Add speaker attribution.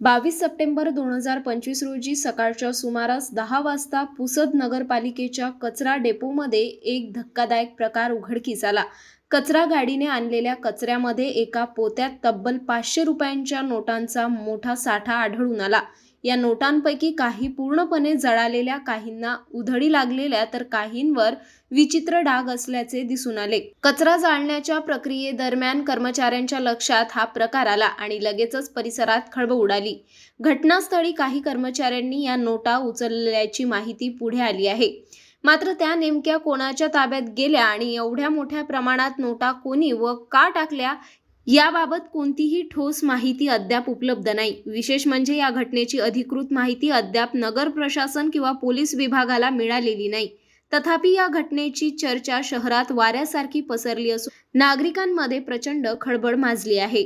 Speaker 1: बावीस सप्टेंबर दोन हजार पंचवीस रोजी सकाळच्या सुमारास दहा वाजता पुसद नगरपालिकेच्या कचरा डेपोमध्ये एक धक्कादायक प्रकार उघडकीस आला. कचरा गाडीने आणलेल्या कचऱ्यामध्ये एका पोत्यात तब्बल पाचशे रुपयांच्या नोटांचा मोठा साठा आढळून आला. या नोटांपैकी काही पूर्णपणे जळालेल्या काहींना उधळी लागलेल्या तर काहींवर विचित्र डाग असल्याचे दिसून आले. कचरा जाळण्याच्या प्रक्रियेदरम्यान कर्मचाऱ्यांच्या लक्षात हा प्रकार आला आणि लगेचच परिसरात खळबळ उडाली. घटनास्थळी काही कर्मचाऱ्यांनी या नोटा उचलल्याची माहिती पुढे आली आहे. मात्र त्या नेमक्या कोणाच्या ताब्यात गेल्या आणि एवढ्या मोठ्या प्रमाणात नोटा कोणी व का टाकल्या याबाबत कोणतीही ठोस माहिती अद्याप उपलब्ध नाही. विशेष म्हणजे या घटनेची अधिकृत माहिती अद्याप नगर प्रशासन किंवा पोलीस विभागाला मिळालेली नाही. तथापि या घटनेची चर्चा शहरात वाऱ्यासारखी पसरली असून नागरिकांमध्ये प्रचंड खळबळ माजली आहे.